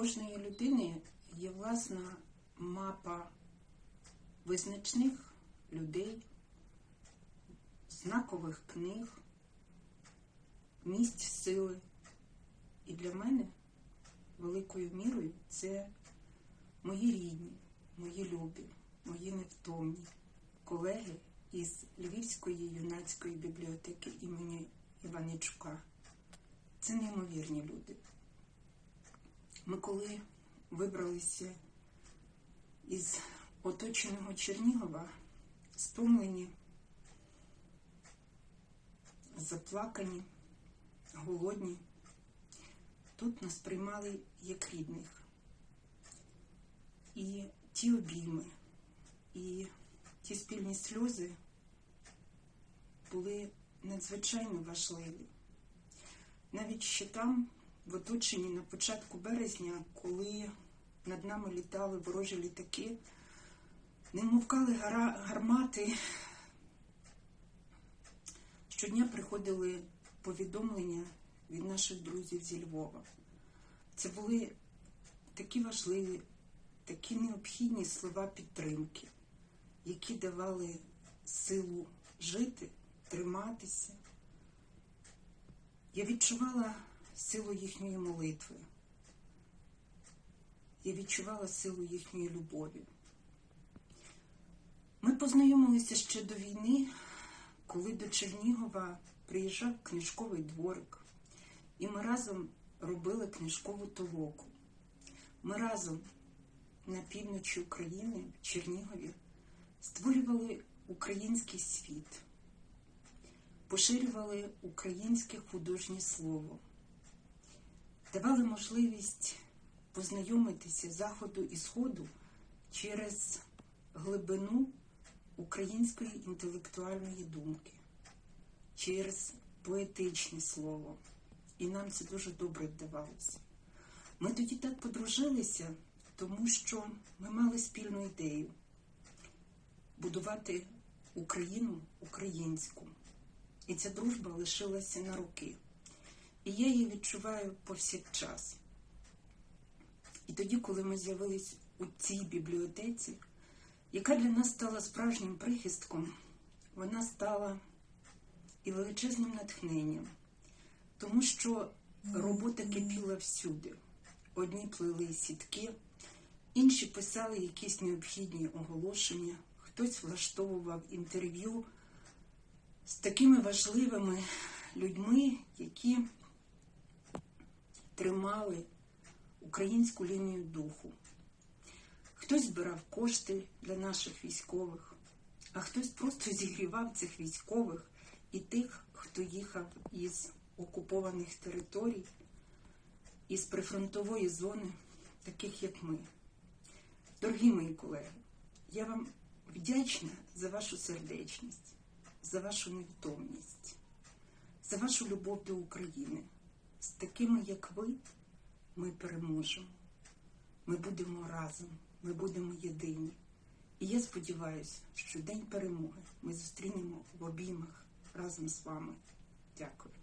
кожної людини є власна мапа визначних людей, знакових книг, місць сили. І для мене великою мірою це мої рідні, мої любі, мої невтомні колеги із Львівської юнацької бібліотеки імені Іваничука. Це неймовірні люди. Ми коли вибралися із оточеного Чернігова, стомлені, заплакані, голодні, тут нас приймали як рідних. І ті обійми, і ті спільні сльози були надзвичайно важливі. Навіть ще там, в оточенні на початку березня, коли над нами літали ворожі літаки, не мовкали гармати. Щодня приходили повідомлення від наших друзів зі Львова. Це були такі важливі, такі необхідні слова підтримки, які давали силу жити, триматися. Я відчувала силу їхньої молитви. Я відчувала силу їхньої любові. Ми познайомилися ще до війни, коли до Чернігова приїжджав книжковий дворик, і ми разом робили книжкову толоку. Ми разом на півночі України, в Чернігові, створювали український світ поширювали українське художнє слово, давали можливість познайомитися заходу і сходу через глибину української інтелектуальної думки, через поетичне слово. І нам це дуже добре вдавалося. Ми тоді так подружилися, тому що ми мали спільну ідею будувати Україну українську. І ця дружба лишилася на роки. І я її відчуваю повсякчас. І тоді, коли ми з'явились у цій бібліотеці, яка для нас стала справжнім прихистком, вона стала і величезним натхненням, тому що робота кипіла всюди. Одні плели сітки, інші писали якісь необхідні оголошення, хтось влаштовував інтерв'ю з такими важливими людьми, які тримали українську лінію духу. Хтось збирав кошти для наших військових, а хтось просто зігрівав цих військових і тих, хто їхав із окупованих територій, із прифронтової зони, таких як ми. Дорогі мої колеги, я вам вдячна за вашу сердечність за вашу невтомність, за вашу любов до України. З такими, як ви, ми переможемо. Ми будемо разом, ми будемо єдині. І я сподіваюся, що День перемоги ми зустрінемо в обіймах разом з вами. Дякую.